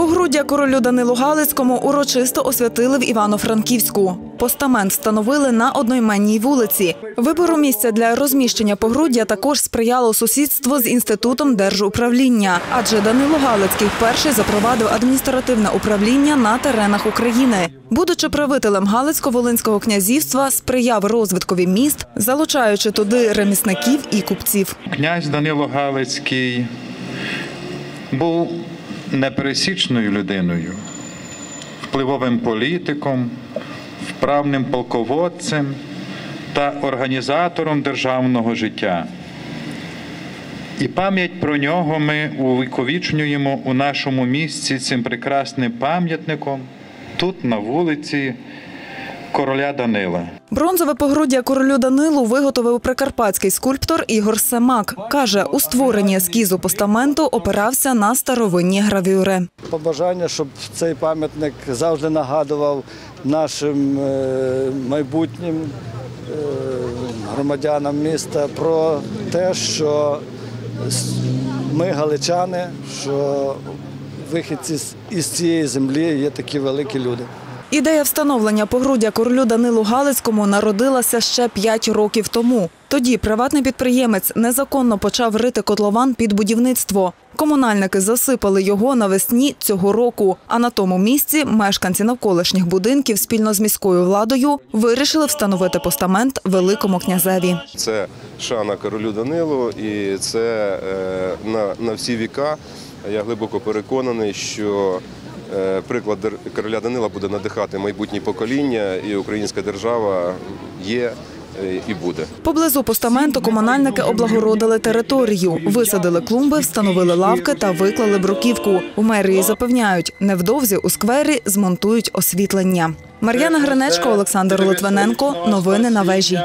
Погруддя королю Данилу Галицькому урочисто освятили в Івано-Франківську. Постамент встановили на одноіменній вулиці. Вибору місця для розміщення погруддя також сприяло сусідство з інститутом держуправління, адже Данило Галицький вперше запровадив адміністративне управління на теренах України. Будучи правителем Галицько-Волинського князівства, сприяв розвиткові міст, залучаючи туди ремісників і купців. Князь Данило Галицький був непересічною людиною, впливовим політиком, вправним полководцем та організатором державного життя. І пам'ять про нього ми увіковічнюємо у нашому місці цим прекрасним пам'ятником тут, на вулиці короля Данила. Бронзове погруддя королю Данилу виготовив прикарпатський скульптор Ігор Семак. Каже, у створенні ескізу постаменту опирався на старовинні гравюри. побажання, щоб цей пам'ятник завжди нагадував нашим е, майбутнім е, громадянам міста про те, що ми галичани, що вихідці з- із цієї землі є такі великі люди. Ідея встановлення погруддя королю Данилу Галицькому народилася ще п'ять років тому. Тоді приватний підприємець незаконно почав рити котлован під будівництво. Комунальники засипали його навесні цього року. А на тому місці мешканці навколишніх будинків спільно з міською владою вирішили встановити постамент великому князеві. Це шана королю Данилу, і це е, на, на всі віка. Я глибоко переконаний, що приклад дер- короля Данила буде надихати майбутні покоління, і українська держава є е, і буде. Поблизу постаменту комунальники облагородили територію, висадили клумби, встановили лавки та виклали бруківку. У мерії запевняють, невдовзі у сквері змонтують освітлення. Мар'яна Гринечко, Олександр Литвиненко. Новини на вежі.